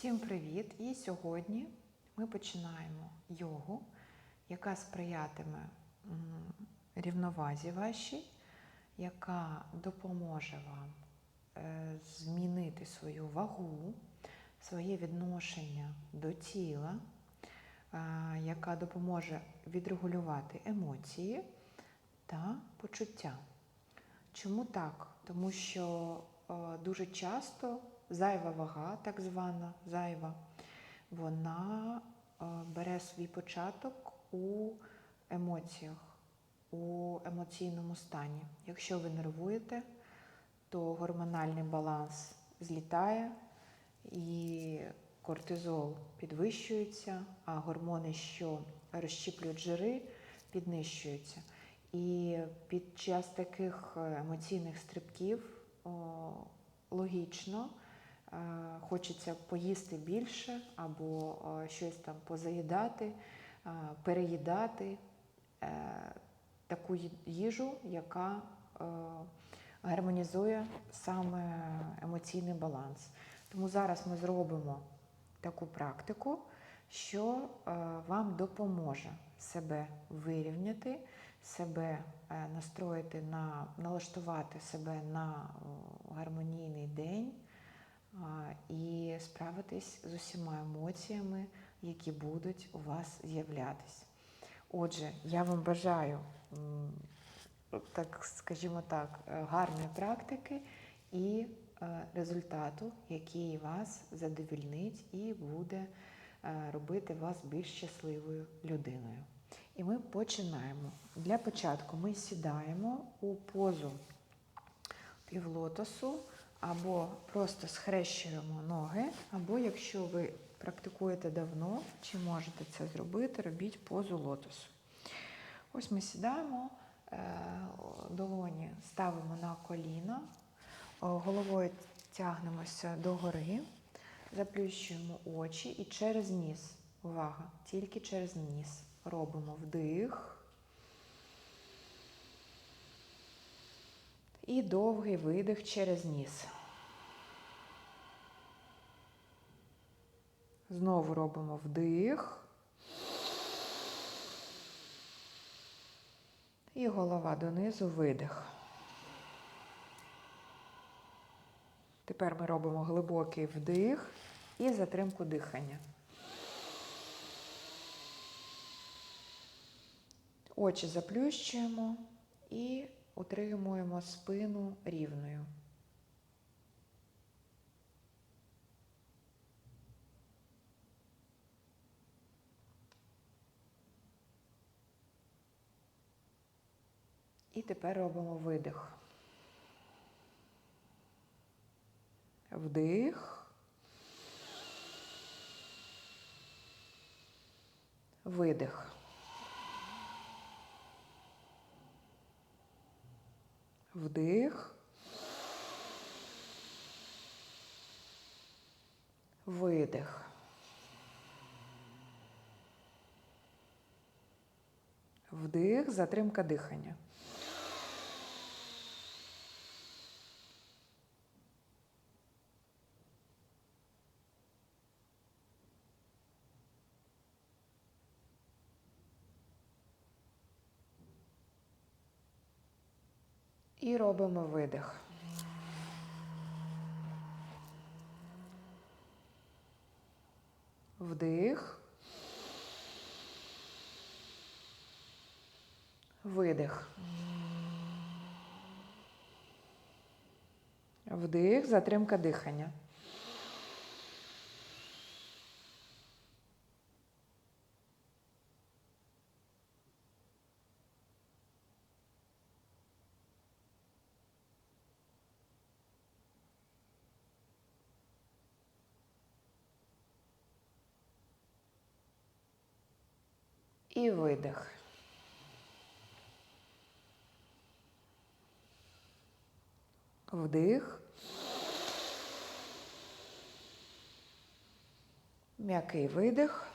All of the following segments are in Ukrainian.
Всім привіт! І сьогодні ми починаємо йогу, яка сприятиме рівновазі вашій, яка допоможе вам е, змінити свою вагу, своє відношення до тіла, е, яка допоможе відрегулювати емоції та почуття. Чому так? Тому що е, дуже часто зайва вага, так звана зайва, вона е, бере свій початок у емоціях, у емоційному стані. Якщо ви нервуєте, то гормональний баланс злітає і кортизол підвищується, а гормони, що розщіплюють жири, піднищуються. І під час таких е, емоційних стрибків о, логічно хочеться поїсти більше або е, щось там позаїдати, е, переїдати е, таку їжу, яка е, гармонізує саме емоційний баланс. Тому зараз ми зробимо таку практику, що е, вам допоможе себе вирівняти, себе е, настроїти на налаштувати себе на гармонійний день і справитись з усіма емоціями, які будуть у вас з'являтись. Отже, я вам бажаю, так скажімо так, е, гарної практики і е, результату, який вас задовільнить і буде е, робити вас більш щасливою людиною. І ми починаємо. Для початку ми сідаємо у позу півлотосу, або просто схрещуємо ноги, або якщо ви практикуєте давно, чи можете це зробити, робіть позу лотосу. Ось ми сідаємо, е, долоні ставимо на коліна, головою тягнемося догори, заплющуємо очі і через ніс. Увага! Тільки через ніс. Робимо вдих. І довгий видих через ніс. Знову робимо вдих. І голова донизу видих. Тепер ми робимо глибокий вдих і затримку дихання. Очі заплющуємо і утримуємо спину рівною. І тепер робимо видих. Вдих. Видих. Вдих. Видих. Вдих, затримка дихання. І робимо видих. Вдих. Видих. Вдих, затримка дихання. І видих. Вдих. М'який видих.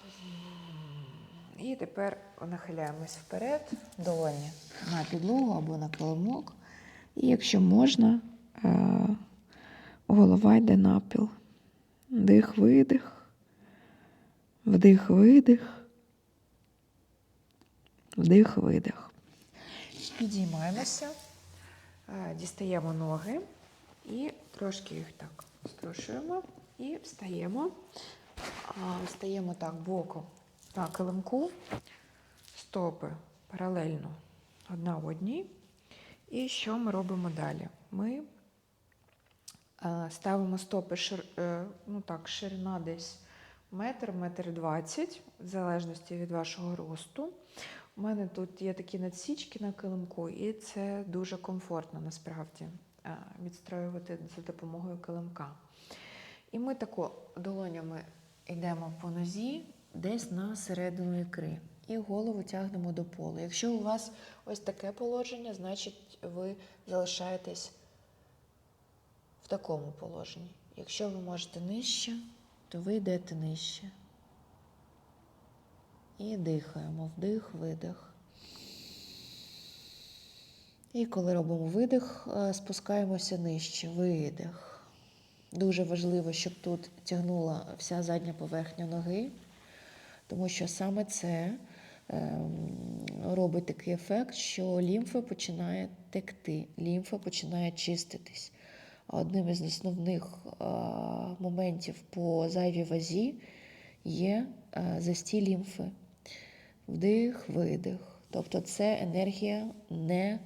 І тепер нахиляємось вперед, долоні на підлогу або на килимок. І якщо можна, е, голова йде напіл. Вдих, видих. Вдих, видих. Вдих, видих. Підіймаємося, е, дістаємо ноги і трошки їх так струшуємо і встаємо. Встаємо так боком на килимку, стопи паралельно одна в одній. І що ми робимо далі? Ми е, ставимо стопи шир, е, ну так, ширина десь метр, метр двадцять, в залежності від вашого росту. У мене тут є такі надсічки на килимку, і це дуже комфортно насправді е, відстроювати за допомогою килимка. І ми тако долонями йдемо по нозі десь на середину ікри. І голову тягнемо до полу. Якщо у вас ось таке положення, значить ви залишаєтесь в такому положенні. Якщо ви можете нижче, то ви йдете нижче. І дихаємо. Вдих, видих. І коли робимо видих, е, спускаємося нижче. Видих. Дуже важливо, щоб тут тягнула вся задня поверхня ноги, тому що саме це ем, робить такий ефект, що лімфа починає текти, лімфа починає чиститись. Одним із основних моментів по зайвій вазі є а, застій лімфи. Вдих, видих. Тобто це енергія не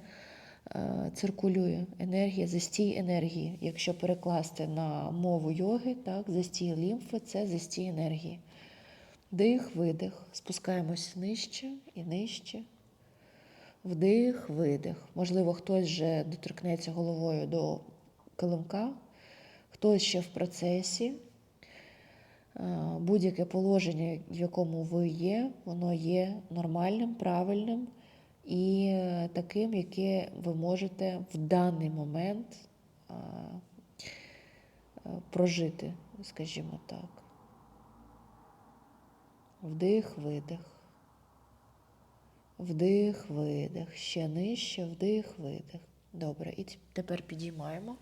е, циркулює, енергія, застій енергії. Якщо перекласти на мову йоги, так, застій лімфи це застій енергії. Вдих, видих. Спускаємось нижче і нижче. Вдих, видих. Можливо, хтось вже доторкнеться головою до килимка, хтось ще в процесі. Е, Будь-яке положення, в якому ви є, воно є нормальним, правильним і е, таким, яке ви можете в даний момент е, прожити, скажімо так. Вдих, видих. Вдих, видих. Ще нижче, вдих, видих. Добре. І тепер підіймаємо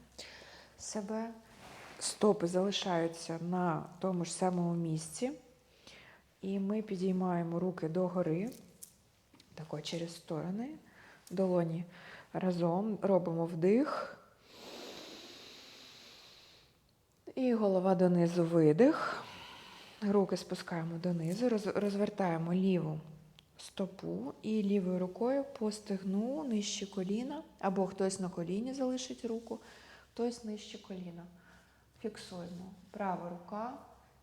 себе. Стопи залишаються на тому ж самому місці. І ми підіймаємо руки догори, тако через сторони, долоні разом, робимо вдих. І голова донизу видих. Руки спускаємо донизу, розвертаємо ліву стопу і лівою рукою по стегну нижче коліна, або хтось на коліні залишить руку, хтось нижче коліна. Фіксуємо. Права рука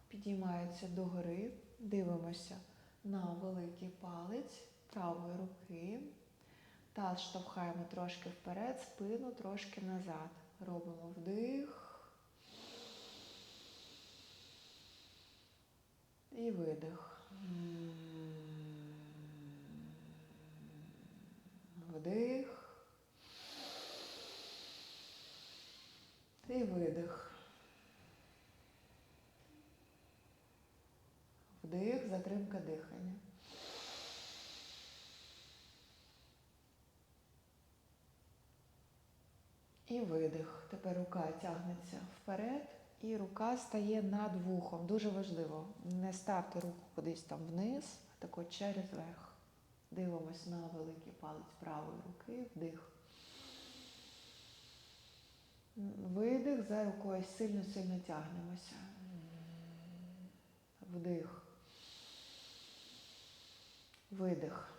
підіймається догори, дивимося на великий палець правої руки. Таз штовхаємо трошки вперед, спину трошки назад. Робимо вдих. І видих. Вдих. І видих. Вдих, затримка дихання. І видих. Тепер рука тягнеться вперед, і рука стає над вухом. Дуже важливо. Не ставте руку кудись там вниз, а тако через верх. Дивимось на великий палець правої руки, вдих. Видих за рукою сильно-сильно тягнемося. Вдих. Видих.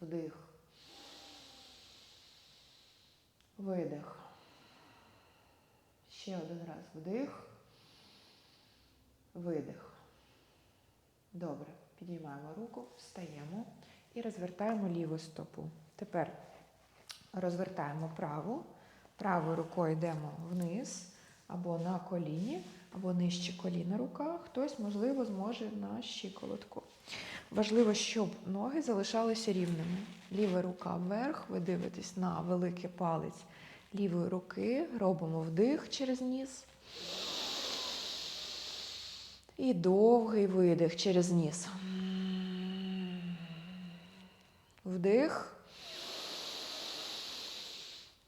Вдих. Видих. Ще один раз вдих. Видих. Добре. Підіймаємо руку, встаємо і розвертаємо ліву стопу. Тепер розвертаємо праву. Правою рукою йдемо вниз або на коліні, або нижче коліна рука. Хтось, можливо, зможе на щиколотку. Важливо, щоб ноги залишалися рівними. Ліва рука вверх, ви дивитесь на великий палець лівої руки, робимо вдих через ніс. І довгий видих через ніс. Вдих.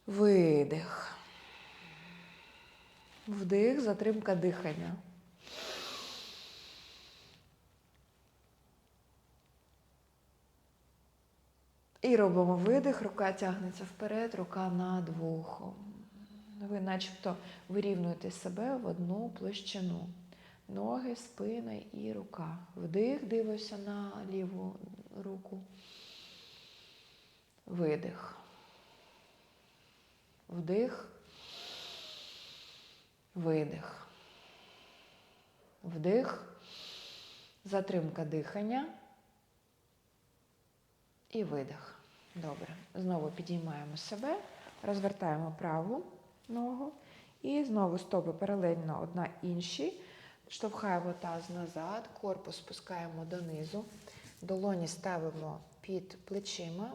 Видих. Вдих, затримка дихання. І робимо видих, рука тягнеться вперед, рука над вухом. Ви начебто вирівнюєте себе в одну площину. Ноги, спина і рука. Вдих, дивишся на ліву руку. Видих. Вдих. Видих. Вдих. Затримка дихання. І видих. Добре. Знову підіймаємо себе, розвертаємо праву ногу. І знову стопи паралельно одна іншій. Штовхаємо таз назад, корпус спускаємо донизу. Долоні ставимо під плечима,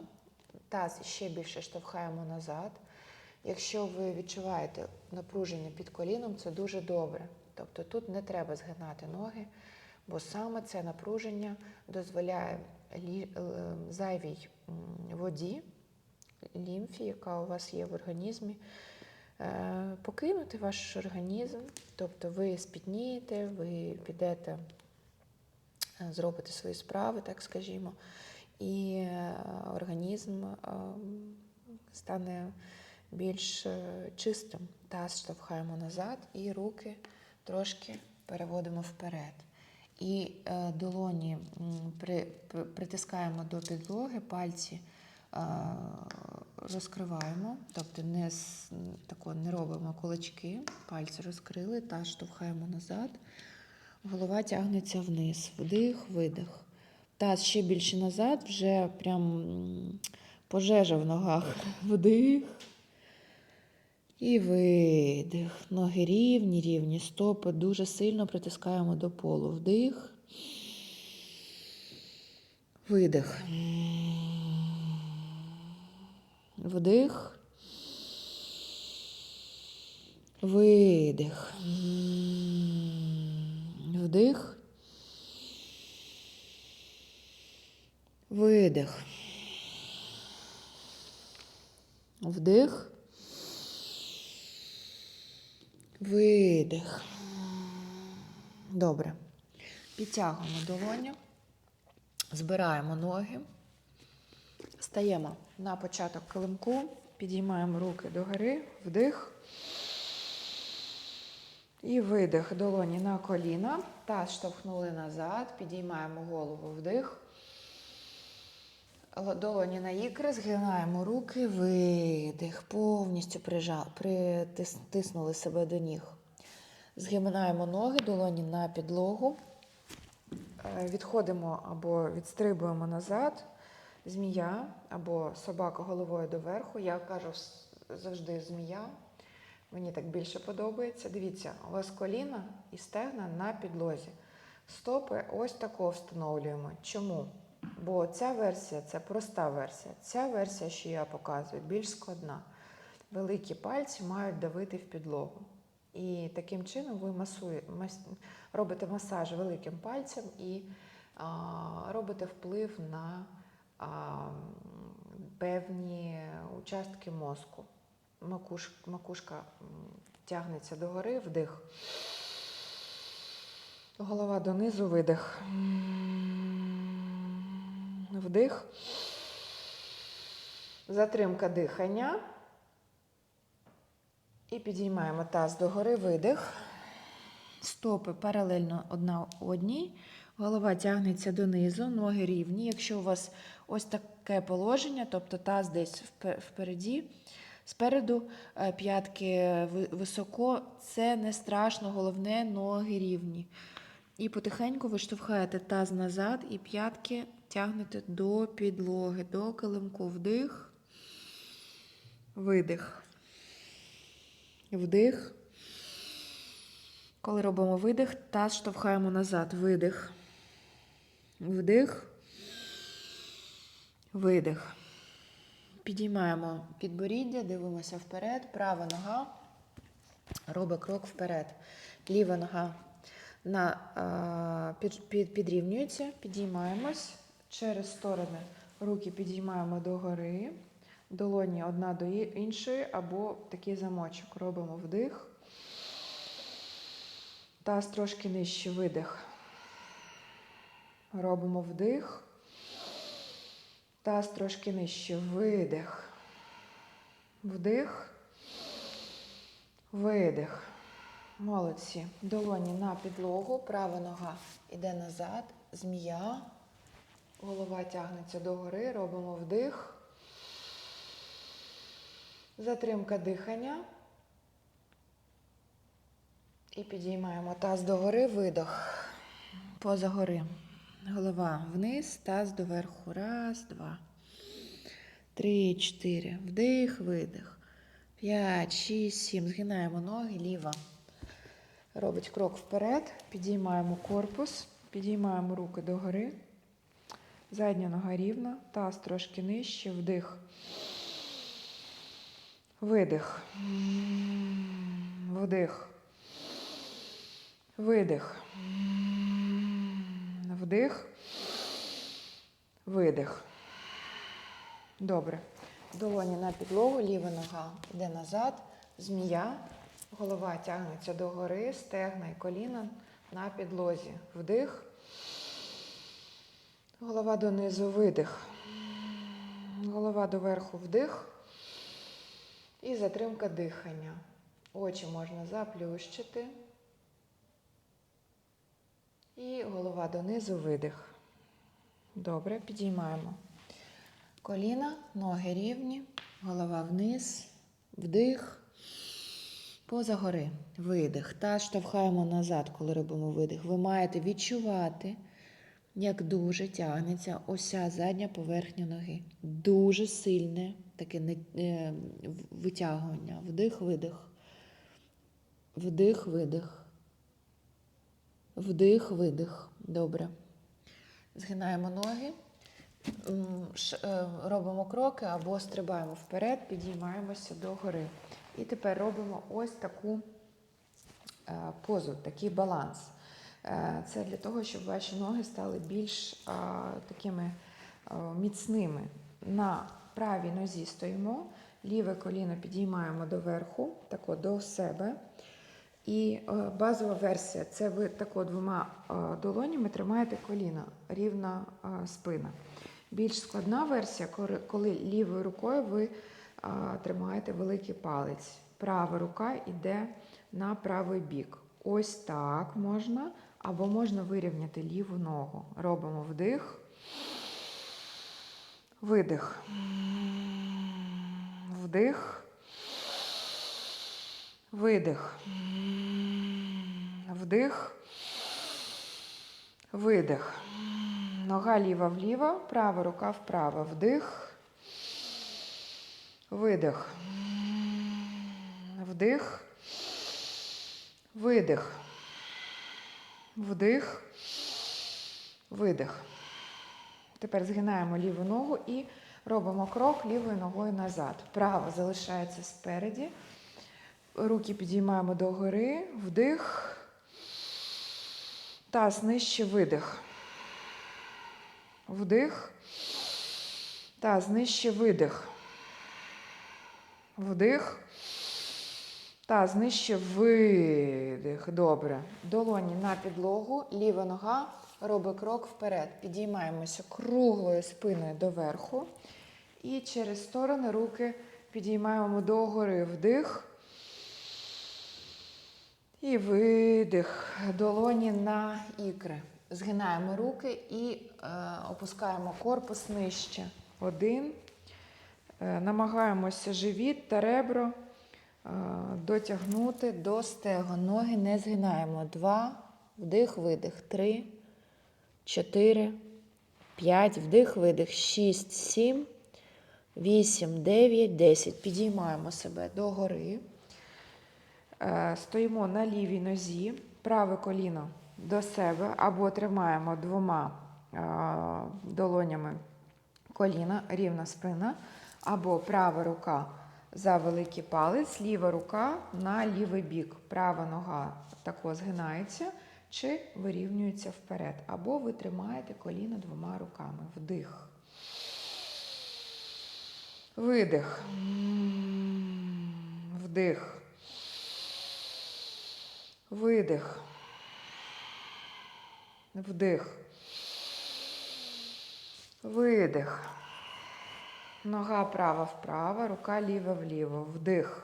таз ще більше штовхаємо назад. Якщо ви відчуваєте напруження під коліном, це дуже добре. Тобто тут не треба згинати ноги, бо саме це напруження дозволяє е, зайвій воді, лімфі, яка у вас є в організмі, е, покинути ваш організм. Тобто ви спітнієте, ви підете, е, зробите свої справи, так скажімо, і організм е, стане більш е, чистим. Таз штовхаємо назад і руки трошки переводимо вперед. І е, долоні при, при- притискаємо до підлоги, пальці е, розкриваємо, тобто не, тако, не робимо кулачки, пальці розкрили, таз штовхаємо назад, голова тягнеться вниз, вдих, видих. Таз ще більше назад, вже прям пожежа в ногах. Вдих. І видих. Ноги рівні, рівні. Стопи дуже сильно притискаємо до полу. Вдих. Видих. Вдих. Видих. Вдих. Видих. Вдих. Видих. Добре. Підтягуємо долоню, збираємо ноги, стаємо на початок килимку, підіймаємо руки догори, вдих. І видих долоні на коліна. Таз штовхнули назад, підіймаємо голову вдих. Долоні на ікри, згинаємо руки, видих. Повністю притиснули себе до ніг. Згинаємо ноги, долоні на підлогу. Е, Відходимо або відстрибуємо назад. Змія або собака головою доверху. Я кажу завжди змія. Мені так більше подобається. Дивіться, у вас коліна і стегна на підлозі. Стопи ось тако встановлюємо. Чому? Бо ця версія це проста версія. Ця версія, що я показую, більш складна. Великі пальці мають давити в підлогу. І таким чином ви масує, мас, робите масаж великим пальцем і а, робите вплив на а, певні участки мозку. Макуш, макушка тягнеться догори, вдих. Голова донизу, видих. Вдих. Затримка дихання. І підіймаємо таз догори, видих. Стопи паралельно одна одній. Голова тягнеться донизу, ноги рівні. Якщо у вас ось таке положення, тобто таз десь впереді, спереду е, п'ятки високо, це не страшно, головне ноги рівні. І потихеньку ви штовхаєте таз назад і п'ятки тягнете до підлоги, до килимку. Вдих, видих. Вдих. Коли робимо видих, таз штовхаємо назад. Видих. Вдих. Видих. Підіймаємо підборіддя, дивимося вперед. Права нога робить крок вперед. Ліва нога на, а, під, під, підрівнюється, підіймаємось через сторони. Руки підіймаємо догори, долоні одна до іншої, або такий замочок. Робимо вдих, Таз трошки нижче, видих. Робимо вдих. Таз трошки нижче, видих. Вдих. Видих. Молодці. Долоні на підлогу, права нога йде назад, змія. Голова тягнеться догори, робимо вдих. Затримка дихання. І підіймаємо таз догори, видох. Поза гори. Голова вниз, таз доверху. Раз, два. Три, чотири. Вдих, видих. П'ять, шість, сім. Згинаємо ноги, ліва. Робить крок вперед. Підіймаємо корпус, підіймаємо руки догори. Задня нога рівна, таз трошки нижче, вдих. Видих. Вдих. Видих. Вдих. Видих. Добре. Долоні на підлогу, ліва нога йде назад, змія, голова тягнеться догори, стегна і коліна на підлозі. Вдих. Голова донизу, видих. Голова доверху, вдих. І затримка дихання. Очі можна заплющити. І голова донизу, видих. Добре, підіймаємо. Коліна, ноги рівні, голова вниз, вдих, поза гори, видих. Та штовхаємо назад, коли робимо видих. Ви маєте відчувати, як дуже тягнеться ося задня поверхня ноги. Дуже сильне таке е, витягування. Вдих, видих. Вдих, видих. Вдих, видих. Добре. Згинаємо ноги. Е, Робимо кроки або стрибаємо вперед, підіймаємося до гори. І тепер робимо ось таку е, позу, такий баланс. Е, Це для того, щоб ваші ноги стали більш такими міцними. На правій нозі стоїмо, ліве коліно підіймаємо доверху, тако до себе. І базова версія це ви тако двома долонями тримаєте коліна, рівна спина. Більш складна версія, коли- лівою рукою ви тримаєте великий палець. Права рука йде на правий бік. Ось так можна, або можна вирівняти ліву ногу. Робимо вдих, видих, вдих, видих. Вдих. Видих. Нога ліва вліво, права рука вправо. Вдих. Видих. Вдих. Видих. Вдих. Видих. Тепер згинаємо ліву ногу і робимо крок лівою ногою назад. Права залишається спереді. Руки підіймаємо догори, вдих, таз нижче видих. Вдих, таз нижче видих. Вдих, таз нижче видих. Добре. Долоні на підлогу, ліва нога робить крок вперед. Підіймаємося круглою спиною доверху. І через сторони руки підіймаємо догори вдих. І видих. Долоні на ікри. Згинаємо руки і е, опускаємо корпус нижче. Один. Е, намагаємося живіт та ребро дотягнути до стегон. Ноги не згинаємо. Два. Вдих, видих. Три, чотири, п'ять. Вдих, видих. Шість, сім, вісім, дев'ять, десять. Підіймаємо себе догори. Е, Стоїмо на лівій нозі, праве коліно до себе або тримаємо двома е, долонями коліна, рівна спина, або права рука за великий палець, ліва рука на лівий бік. Права нога тако згинається чи вирівнюється вперед. Або ви тримаєте коліно двома руками. Вдих. Видих. Вдих. Видих. Вдих. Видих. Нога права вправо, рука ліва вліво. Вдих.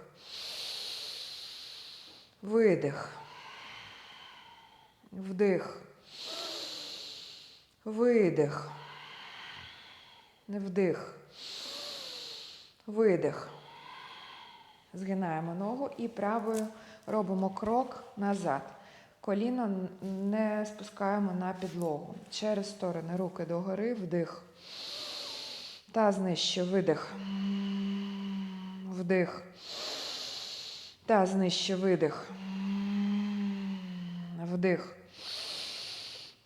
Видих. Вдих. Видих. Вдих. Видих. Згинаємо ногу і правою робимо крок назад. Коліно не спускаємо на підлогу. Через сторони руки догори, вдих. Таз нижче, видих. Вдих. Таз нижче, видих. Вдих.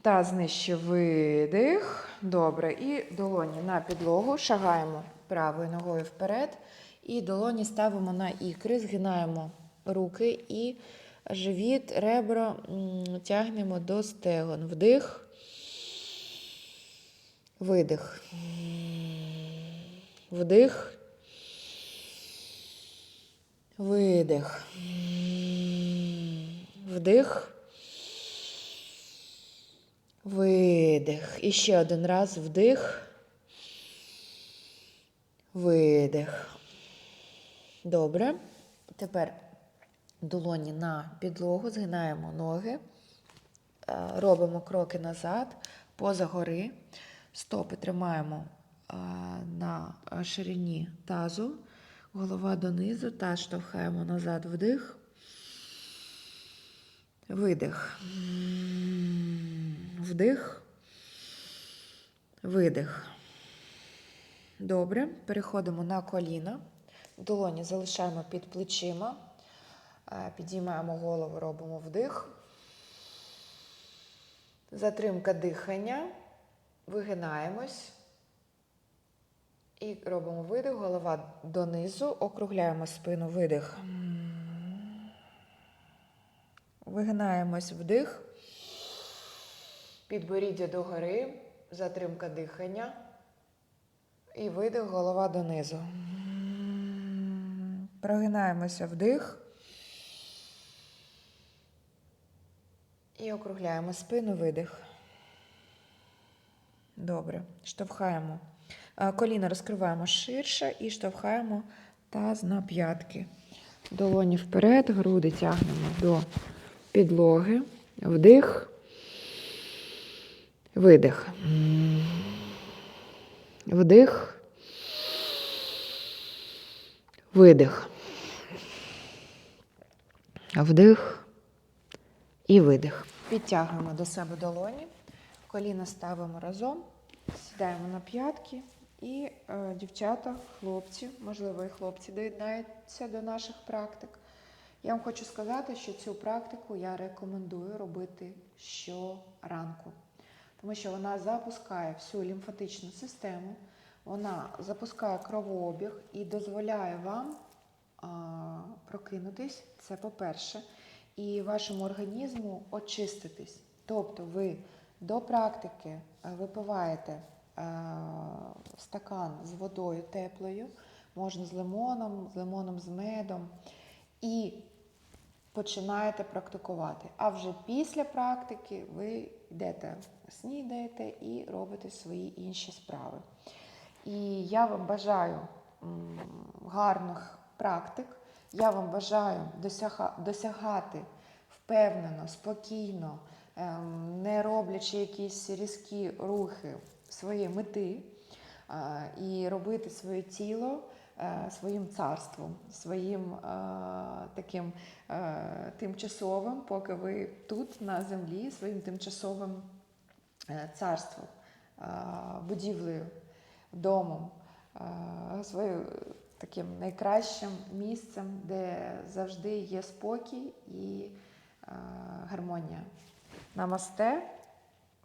Таз нижче, видих. Добре. І долоні на підлогу. Шагаємо правою ногою вперед. І долоні ставимо на ікри, згинаємо руки і живіт, ребра тягнемо до стегон. Вдих. Видих. Вдих. Видих. Вдих. Видих. І ще один раз вдих. Видих. Добре. Тепер долоні на підлогу, згинаємо ноги, е, робимо кроки назад, поза гори, стопи тримаємо на ширині тазу, голова донизу, таз штовхаємо назад вдих, видих, вдих, видих. Добре, переходимо на коліна. Долоні залишаємо під плечима. Е, Підіймаємо голову, робимо вдих. Затримка дихання. Вигинаємось. І робимо видих, голова донизу, округляємо спину, видих. Вигинаємось вдих. Підборіддя догори, затримка дихання. І видих, голова донизу. Прогинаємося вдих. І округляємо спину, видих. Добре. Штовхаємо. Е, Коліна розкриваємо ширше і штовхаємо таз на п'ятки. Долоні вперед, груди тягнемо до підлоги. Вдих. Видих. Вдих. Видих. Вдих і видих. Підтягуємо до себе долоні, коліна ставимо разом, сідаємо на п'ятки. І е, дівчата, хлопці, можливо, і хлопці доєднаються до наших практик. Я вам хочу сказати, що цю практику я рекомендую робити щоранку, тому що вона запускає всю лімфатичну систему, вона запускає кровообіг і дозволяє вам а, прокинутись, це по-перше, і вашому організму очиститись. Тобто ви до практики е, випиваєте стакан з водою теплою, можна з лимоном, з лимоном з медом, і починаєте практикувати. А вже після практики ви йдете, снідаєте і робите свої інші справи. І я вам бажаю гарних практик. Я вам бажаю досягати впевнено, спокійно, ем, не роблячи якісь різкі рухи своєї мети, і робити своє тіло е, своїм царством, своїм е, таким е, тимчасовим, поки ви тут на землі, своїм тимчасовим царством, будівлею, домом, своїм таким найкращим місцем, де завжди є спокій і гармонія. Намасте.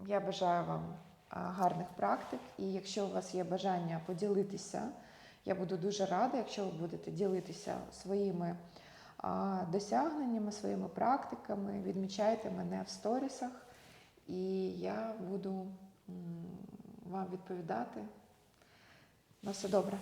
Я бажаю вам гарних практик. І якщо у вас є бажання поділитися, я буду дуже рада, якщо ви будете ділитися своїми досягненнями, своїми практиками, відмічайте мене в сторісах, і я буду вам відповідати. На все добре.